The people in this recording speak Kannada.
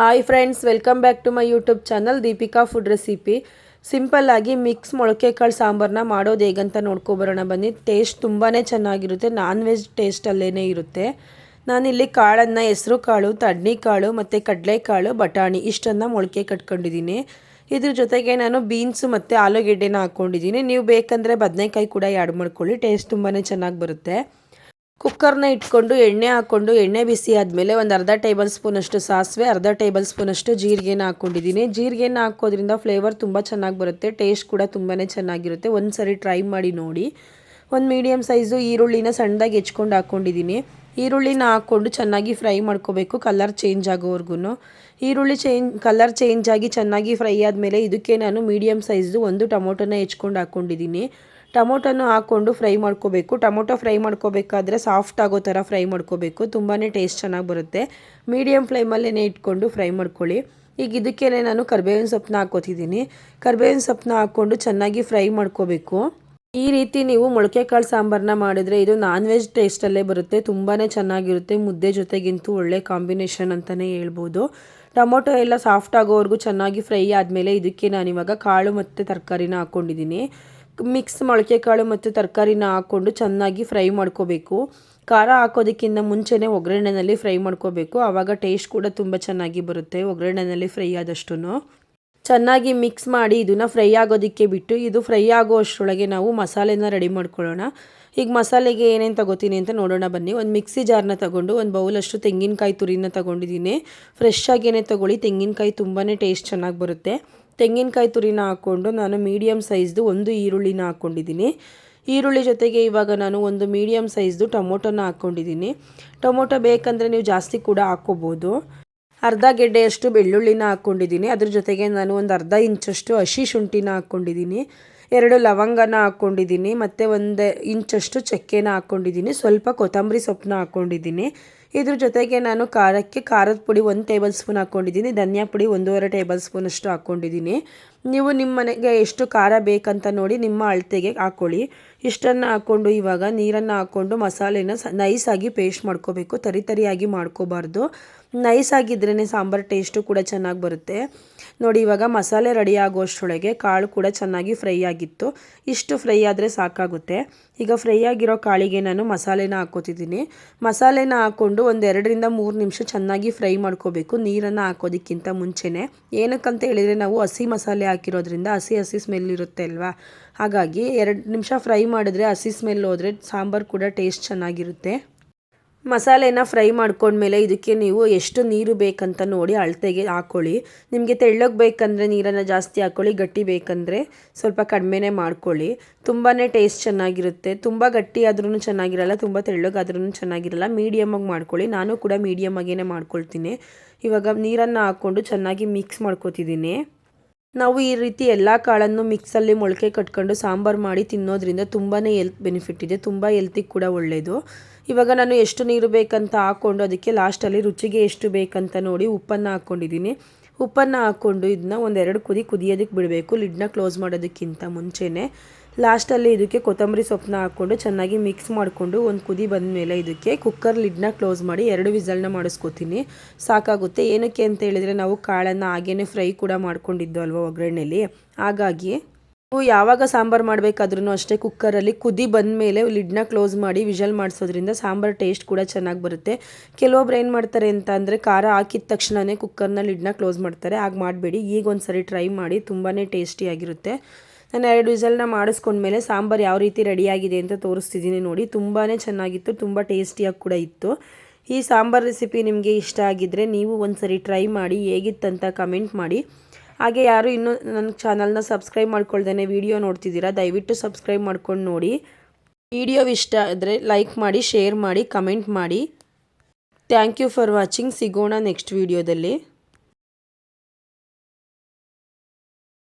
Hi friends welcome back to my YouTube channel Deepika food recipe ಸಿಂಪಲ್ಲಾಗಿ ಮಿಕ್ಸ್ ಮೊಳಕೆ ಕಾಳು ಸಾಂಬಾರನ್ನ ಮಾಡೋದು ಹೇಗಂತ ನೋಡ್ಕೊಬರೋಣ ಬನ್ನಿ. ಟೇಸ್ಟ್ ತುಂಬಾ ಚೆನ್ನಾಗಿರುತ್ತೆ ನಾನ್ ವೆಜ್ ಟೇಸ್ಟಲ್ಲೇ ಇರುತ್ತೆ. ನಾನಿಲ್ಲಿ ಕಾಳನ್ನು, ಹೆಸರು ಕಾಳು, ತಡ್ನಿ ಕಾಳು ಮತ್ತು ಕಡಲೆಕಾಳು ಬಟಾಣಿ ಇಷ್ಟನ್ನು ಮೊಳಕೆ ಕಟ್ಕೊಂಡಿದ್ದೀನಿ. ಇದ್ರ ಜೊತೆಗೆ ನಾನು ಬೀನ್ಸು ಮತ್ತು ಆಲೂಗೆಡ್ಡೆನ ಹಾಕ್ಕೊಂಡಿದ್ದೀನಿ ನೀವು ಬೇಕಂದರೆ ಬದನೆಕಾಯಿ ಕೂಡ ಆ್ಯಡ್ ಮಾಡ್ಕೊಳ್ಳಿ ಟೇಸ್ಟ್ ತುಂಬಾ ಚೆನ್ನಾಗಿ ಬರುತ್ತೆ. ಕುಕ್ಕರ್ನ ಇಟ್ಕೊಂಡು, ಎಣ್ಣೆ ಹಾಕ್ಕೊಂಡು ಎಣ್ಣೆ ಬಿಸಿ ಆದಮೇಲೆ ಒಂದು ಅರ್ಧ ಟೇಬಲ್ ಸ್ಪೂನಷ್ಟು ಸಾಸಿವೆ, ಅರ್ಧ ಟೇಬಲ್ ಸ್ಪೂನಷ್ಟು ಜೀರಿಗೆನ ಹಾಕ್ಕೊಂಡಿದ್ದೀನಿ ಜೀರಿಗೆನ ಹಾಕೋದ್ರಿಂದ ಫ್ಲೇವರ್ ತುಂಬ ಚೆನ್ನಾಗಿ ಬರುತ್ತೆ, ಟೇಸ್ಟ್ ಕೂಡ ತುಂಬಾ ಚೆನ್ನಾಗಿರುತ್ತೆ. ಒಂದು ಸರಿ ಟ್ರೈ ಮಾಡಿ ನೋಡಿ. ಒಂದು ಮೀಡಿಯಮ್ ಸೈಜು ಈರುಳ್ಳಿನ ಸಣ್ಣದಾಗಿ ಹೆಚ್ಕೊಂಡು ಹಾಕ್ಕೊಂಡಿದ್ದೀನಿ ಈರುಳ್ಳಿನ ಹಾಕ್ಕೊಂಡು ಚೆನ್ನಾಗಿ ಫ್ರೈ ಮಾಡ್ಕೋಬೇಕು ಕಲರ್ ಚೇಂಜ್ ಆಗೋವರೆಗೂ ಈರುಳ್ಳಿ ಚೇಂಜ್ ಕಲರ್ ಚೇಂಜ್ ಆಗಿ ಚೆನ್ನಾಗಿ ಫ್ರೈ ಆದಮೇಲೆ ಇದಕ್ಕೆ ನಾನು ಮೀಡಿಯಮ್ ಸೈಜ್ದು ಒಂದು ಟೊಮೊಟೊನ ಹೆಚ್ಕೊಂಡು ಹಾಕ್ಕೊಂಡಿದ್ದೀನಿ. ಟೊಮೊಟೊನ ಹಾಕ್ಕೊಂಡು ಫ್ರೈ ಮಾಡ್ಕೋಬೇಕು. ಟೊಮೊಟೊ ಫ್ರೈ ಮಾಡ್ಕೋಬೇಕಾದ್ರೆ ಸಾಫ್ಟ್ ಆಗೋ ಥರ ಫ್ರೈ ಮಾಡ್ಕೋಬೇಕು. ತುಂಬಾ ಟೇಸ್ಟ್ ಚೆನ್ನಾಗಿ ಬರುತ್ತೆ. ಮೀಡಿಯಮ್ ಫ್ಲೇಮಲ್ಲೇ ಇಟ್ಕೊಂಡು ಫ್ರೈ ಮಾಡ್ಕೊಳ್ಳಿ. ಈಗ ಇದಕ್ಕೇ ನಾನು ಕರ್ಬೇವಿನ ಸೊಪ್ಪನ್ನ ಹಾಕೋತಿದ್ದೀನಿ ಕರ್ಬೇವಿನ ಸೊಪ್ಪನ್ನ ಹಾಕ್ಕೊಂಡು ಚೆನ್ನಾಗಿ ಫ್ರೈ ಮಾಡ್ಕೋಬೇಕು. ಈ ರೀತಿ ನೀವು ಮೊಳಕೆ ಕಾಳು ಸಾಂಬಾರನ್ನ ಮಾಡಿದರೆ ಇದು ನಾನ್ ವೆಜ್ ಟೇಸ್ಟಲ್ಲೇ ಬರುತ್ತೆ. ತುಂಬಾ ಚೆನ್ನಾಗಿರುತ್ತೆ. ಮುದ್ದೆ ಜೊತೆಗಿಂತೂ ಒಳ್ಳೆ ಕಾಂಬಿನೇಷನ್ ಅಂತಲೇ ಹೇಳ್ಬೋದು. ಟೊಮೊಟೊ ಎಲ್ಲ ಸಾಫ್ಟ್ ಆಗೋವರೆಗೂ ಚೆನ್ನಾಗಿ ಫ್ರೈ ಆದಮೇಲೆ ಇದಕ್ಕೆ ನಾನಿವಾಗ ಕಾಳು ಮತ್ತು ತರಕಾರಿನ ಹಾಕ್ಕೊಂಡಿದ್ದೀನಿ ಮಿಕ್ಸ್ ಮೊಳಕೆ ಕಾಳು ಮತ್ತು ತರಕಾರಿನ ಹಾಕ್ಕೊಂಡು ಚೆನ್ನಾಗಿ ಫ್ರೈ ಮಾಡ್ಕೋಬೇಕು. ಖಾರ ಹಾಕೋದಕ್ಕಿಂತ ಮುಂಚೆನೇ ಒಗ್ಗರಣೆನಲ್ಲಿ ಫ್ರೈ ಮಾಡ್ಕೋಬೇಕು. ಆವಾಗ ಟೇಸ್ಟ್ ಕೂಡ ತುಂಬ ಚೆನ್ನಾಗಿ ಬರುತ್ತೆ ಒಗ್ಗರಣೆನಲ್ಲಿ ಫ್ರೈ ಆದಷ್ಟು ಚೆನ್ನಾಗಿ ಮಿಕ್ಸ್ ಮಾಡಿ ಇದನ್ನು ಫ್ರೈ ಆಗೋದಕ್ಕೆ ಬಿಟ್ಟು ಇದು ಫ್ರೈ ಆಗೋ ಅಷ್ಟರೊಳಗೆ ನಾವು ಮಸಾಲೆನ ರೆಡಿ ಮಾಡ್ಕೊಳ್ಳೋಣ. ಈಗ ಮಸಾಲೆಗೆ ಏನೇನು ತಗೋತೀನಿ ಅಂತ ನೋಡೋಣ ಬನ್ನಿ. ಒಂದು ಮಿಕ್ಸಿ ಜಾರ್ನ ತಗೊಂಡು, ಒಂದು ಬೌಲಷ್ಟು ತೆಂಗಿನಕಾಯಿ ತುರಿನ ತಗೊಂಡಿದ್ದೀನಿ. ಫ್ರೆಶ್ ಆಗೇನೆ ತಗೊಳ್ಳಿ, ತೆಂಗಿನಕಾಯಿ ತುಂಬಾ ಟೇಸ್ಟ್ ಚೆನ್ನಾಗಿ ಬರುತ್ತೆ. ತೆಂಗಿನಕಾಯಿ ತುರಿನ ಹಾಕ್ಕೊಂಡು ನಾನು ಮೀಡಿಯಮ್ ಸೈಜ್ದು ಒಂದು ಈರುಳ್ಳಿನ ಹಾಕ್ಕೊಂಡಿದ್ದೀನಿ. ಈರುಳ್ಳಿ ಜೊತೆಗೆ ಇವಾಗ ನಾನು ಒಂದು ಮೀಡಿಯಮ್ ಸೈಜ್ದು ಟೊಮೊಟೊನ ಹಾಕ್ಕೊಂಡಿದ್ದೀನಿ. ಟೊಮೊಟೊ ಬೇಕಂದರೆ ನೀವು ಜಾಸ್ತಿ ಕೂಡ ಹಾಕ್ಕೋಬೋದು. ಅರ್ಧ ಗೆಡ್ಡೆಯಷ್ಟು ಬೆಳ್ಳುಳ್ಳಿನ ಹಾಕ್ಕೊಂಡಿದ್ದೀನಿ. ಅದ್ರ ಜೊತೆಗೆ ನಾನು ಒಂದು ಅರ್ಧ ಇಂಚಷ್ಟು ಹಸಿ ಶುಂಠಿನ ಹಾಕ್ಕೊಂಡಿದ್ದೀನಿ. ಎರಡು ಲವಂಗನ ಹಾಕ್ಕೊಂಡಿದ್ದೀನಿ. ಮತ್ತು ಒಂದು ಇಂಚಷ್ಟು ಚಕ್ಕೆನ ಹಾಕ್ಕೊಂಡಿದ್ದೀನಿ. ಸ್ವಲ್ಪ ಕೊತ್ತಂಬರಿ ಸೊಪ್ಪನ್ನ ಹಾಕ್ಕೊಂಡಿದ್ದೀನಿ. ಇದ್ರ ಜೊತೆಗೆ ನಾನು ಖಾರಕ್ಕೆ ಖಾರದ ಪುಡಿ ಒಂದು ಟೇಬಲ್ ಸ್ಪೂನ್ ಹಾಕ್ಕೊಂಡಿದ್ದೀನಿ ಧನಿಯಾ ಪುಡಿ ಒಂದೂವರೆ ಟೇಬಲ್ ಸ್ಪೂನ್ ಅಷ್ಟು ಹಾಕ್ಕೊಂಡಿದ್ದೀನಿ ನೀವು ನಿಮ್ಮ ಮನೆಗೆ ಎಷ್ಟು ಖಾರ ಬೇಕಂತ ನೋಡಿ ನಿಮ್ಮ ಅಳತೆಗೆ ಹಾಕ್ಕೊಳ್ಳಿ ಇಷ್ಟನ್ನು ಹಾಕ್ಕೊಂಡು ಇವಾಗ ನೀರನ್ನು ಹಾಕ್ಕೊಂಡು ಮಸಾಲೆನ ನೈಸಾಗಿ ಪೇಸ್ಟ್ ಮಾಡ್ಕೋಬೇಕು. ತರಿ ತರಿಯಾಗಿ ಮಾಡ್ಕೋಬಾರ್ದು. ನೈಸ್ ಆಗಿದ್ರೇ ಸಾಂಬಾರು ಟೇಸ್ಟು ಕೂಡ ಚೆನ್ನಾಗಿ ಬರುತ್ತೆ. ನೋಡಿ, ಇವಾಗ ಮಸಾಲೆ ರೆಡಿ ಆಗೋಷ್ಟೊಳಗೆ ಕಾಳು ಕೂಡ ಚೆನ್ನಾಗಿ ಫ್ರೈ ಆಗಿತ್ತು. ಇಷ್ಟು ಫ್ರೈ ಆದರೆ ಸಾಕಾಗುತ್ತೆ. ಈಗ ಫ್ರೈ ಆಗಿರೋ ಕಾಳಿಗೆ ನಾನು ಮಸಾಲೆನ ಹಾಕೋತಿದ್ದೀನಿ. ಮಸಾಲೆನ ಹಾಕ್ಕೊಂಡು ಒಂದು ಎರಡರಿಂದ ಮೂರು ನಿಮಿಷ ಚೆನ್ನಾಗಿ ಫ್ರೈ ಮಾಡ್ಕೋಬೇಕು. ನೀರನ್ನು ಹಾಕೋದಕ್ಕಿಂತ ಮುಂಚೆನೇ. ಏನಕ್ಕಂತ ಹೇಳಿದರೆ ನಾವು ಹಸಿ ಮಸಾಲೆ ಹಾಕಿರೋದ್ರಿಂದ ಹಸಿ ಹಸಿ ಸ್ಮೆಲ್ ಇರುತ್ತೆ ಅಲ್ವಾ? ಹಾಗಾಗಿ ಎರಡು ನಿಮಿಷ ಫ್ರೈ ಮಾಡಿದ್ರೆ ಹಸಿ ಸ್ಮೆಲ್ ಹೋದರೆ ಸಾಂಬಾರು ಕೂಡ ಟೇಸ್ಟ್ ಚೆನ್ನಾಗಿರುತ್ತೆ. ಮಸಾಲೆನ ಫ್ರೈ ಮಾಡ್ಕೊಂಡ್ಮೇಲೆ ಇದಕ್ಕೆ ನೀವು ಎಷ್ಟು ನೀರು ಬೇಕಂತ ನೋಡಿ ಅಳತೆಗೆ ಹಾಕ್ಕೊಳ್ಳಿ ನಿಮಗೆ ತೆಳ್ಳಗೆ ಬೇಕಂದರೆ ನೀರನ್ನು ಜಾಸ್ತಿ ಹಾಕ್ಕೊಳ್ಳಿ ಗಟ್ಟಿ ಬೇಕಂದರೆ ಸ್ವಲ್ಪ ಕಡಿಮೆನೇ ಮಾಡ್ಕೊಳ್ಳಿ. ತುಂಬಾ ಟೇಸ್ಟ್ ಚೆನ್ನಾಗಿರುತ್ತೆ. ತುಂಬ ಗಟ್ಟಿ ಆದ್ರೂ ಚೆನ್ನಾಗಿರಲ್ಲ, ತುಂಬ ತೆಳ್ಳಗಾದ್ರೂ ಚೆನ್ನಾಗಿರಲ್ಲ. ಮೀಡಿಯಮಾಗಿ ಮಾಡ್ಕೊಳ್ಳಿ. ನಾನು ಕೂಡ ಮೀಡಿಯಮಾಗೇ ಮಾಡ್ಕೊಳ್ತೀನಿ. ಇವಾಗ ನೀರನ್ನು ಹಾಕ್ಕೊಂಡು ಚೆನ್ನಾಗಿ ಮಿಕ್ಸ್ ಮಾಡ್ಕೊತಿದ್ದೀನಿ. ನಾವು ಈ ರೀತಿ ಎಲ್ಲ ಕಾಳನ್ನು ಮಿಕ್ಸಲ್ಲಿ ಮೊಳಕೆ ಕಟ್ಕೊಂಡು ಸಾಂಬಾರು ಮಾಡಿ ತಿನ್ನೋದ್ರಿಂದ ತುಂಬಾ ಎಲ್ತ್ ಬೆನಿಫಿಟ್ ಇದೆ. ತುಂಬ ಎಲ್ತಿಗೆ ಕೂಡ ಒಳ್ಳೆಯದು ಇವಾಗ ನಾನು ಎಷ್ಟು ನೀರು ಬೇಕಂತ ಹಾಕ್ಕೊಂಡು ಅದಕ್ಕೆ ಲಾಸ್ಟಲ್ಲಿ ರುಚಿಗೆ ಎಷ್ಟು ಬೇಕಂತ ನೋಡಿ ಉಪ್ಪನ್ನು ಹಾಕ್ಕೊಂಡಿದ್ದೀನಿ ಉಪ್ಪನ್ನು ಹಾಕ್ಕೊಂಡು ಇದನ್ನ ಒಂದೆರಡು ಕುದಿ ಕುದಿಯೋದಕ್ಕೆ ಬಿಡಬೇಕು. ಲಿಡ್ನ ಕ್ಲೋಸ್ ಮಾಡೋದಕ್ಕಿಂತ ಮುಂಚೆನೇ. ಲಾಸ್ಟಲ್ಲಿ ಇದಕ್ಕೆ ಕೊತ್ತಂಬರಿ ಸೊಪ್ಪನ್ನ ಹಾಕ್ಕೊಂಡು ಚೆನ್ನಾಗಿ ಮಿಕ್ಸ್ ಮಾಡಿಕೊಂಡು ಒಂದು ಕುದಿ ಬಂದಮೇಲೆ ಇದಕ್ಕೆ ಕುಕ್ಕರ್ ಲಿಡ್ನ ಕ್ಲೋಸ್ ಮಾಡಿ ಎರಡು ವಿಸಲ್ನ ಮಾಡಿಸ್ಕೊತೀನಿ. ಸಾಕಾಗುತ್ತೆ. ಏನಕ್ಕೆ ಅಂತ ಹೇಳಿದರೆ ನಾವು ಕಾಳನ್ನು ಹಾಗೇ ಫ್ರೈ ಕೂಡ ಮಾಡ್ಕೊಂಡಿದ್ದು ಅಲ್ವಾ ಒಗ್ಗರಣೆಯಲ್ಲಿ ಹಾಗಾಗಿ ನೀವು ಯಾವಾಗ ಸಾಂಬಾರು ಮಾಡಬೇಕಾದ್ರೂ ಅಷ್ಟೇ ಕುಕ್ಕರಲ್ಲಿ ಕುದಿ ಬಂದ ಮೇಲೆ ಲಿಡ್ನ ಕ್ಲೋಸ್ ಮಾಡಿ ವಿಷಲ್ ಮಾಡಿಸೋದ್ರಿಂದ ಸಾಂಬಾರು ಟೇಸ್ಟ್ ಕೂಡ ಚೆನ್ನಾಗಿ ಬರುತ್ತೆ. ಕೆಲವೊಬ್ರು ಏನು ಮಾಡ್ತಾರೆ ಅಂತ ಅಂದರೆ ಖಾರ ಹಾಕಿದ ತಕ್ಷಣವೇ ಕುಕ್ಕರ್ನ ಲಿಡ್ನ ಕ್ಲೋಸ್ ಮಾಡ್ತಾರೆ. ಹಾಗೆ ಮಾಡಬೇಡಿ. ಈಗ ಒಂದು ಸರಿ ಟ್ರೈ ಮಾಡಿ ತುಂಬಾ ಟೇಸ್ಟಿಯಾಗಿರುತ್ತೆ ನಾನು ಎರಡು ವಿಸಲ್ನ ಮಾಡಿಸ್ಕೊಂಡ್ಮೇಲೆ ಸಾಂಬಾರು ಯಾವ ರೀತಿ ರೆಡಿಯಾಗಿದೆ ಅಂತ ತೋರಿಸ್ತಿದ್ದೀನಿ ನೋಡಿ. ತುಂಬಾ ಚೆನ್ನಾಗಿತ್ತು, ತುಂಬ ಟೇಸ್ಟಿಯಾಗಿ ಕೂಡ ಇತ್ತು. ಈ ಸಾಂಬಾರು ರೆಸಿಪಿ ನಿಮಗೆ ಇಷ್ಟ ಆಗಿದ್ದರೆ ನೀವು ಒಂದು ಟ್ರೈ ಮಾಡಿ ಹೇಗಿತ್ತಂತ ಕಮೆಂಟ್ ಮಾಡಿ. ಹಾಗೆ ಯಾರು ಇನ್ನೂ ನನ್ನ ಚಾನಲ್ನ ಸಬ್ಸ್ಕ್ರೈಬ್ ಮಾಡ್ಕೊಳ್ದೇ ವಿಡಿಯೋ ನೋಡ್ತಿದ್ದೀರಾ, ದಯವಿಟ್ಟು ಸಬ್ಸ್ಕ್ರೈಬ್ ಮಾಡ್ಕೊಂಡು ನೋಡಿ. ವಿಡಿಯೋ ಇಷ್ಟ ಆದರೆ ಲೈಕ್ ಮಾಡಿ, ಶೇರ್ ಮಾಡಿ, ಕಮೆಂಟ್ ಮಾಡಿ. ಥ್ಯಾಂಕ್ ಯು ಫಾರ್ ವಾಚಿಂಗ್, ಸಿಗೋಣ ನೆಕ್ಸ್ಟ್ ವಿಡಿಯೋದಲ್ಲಿ.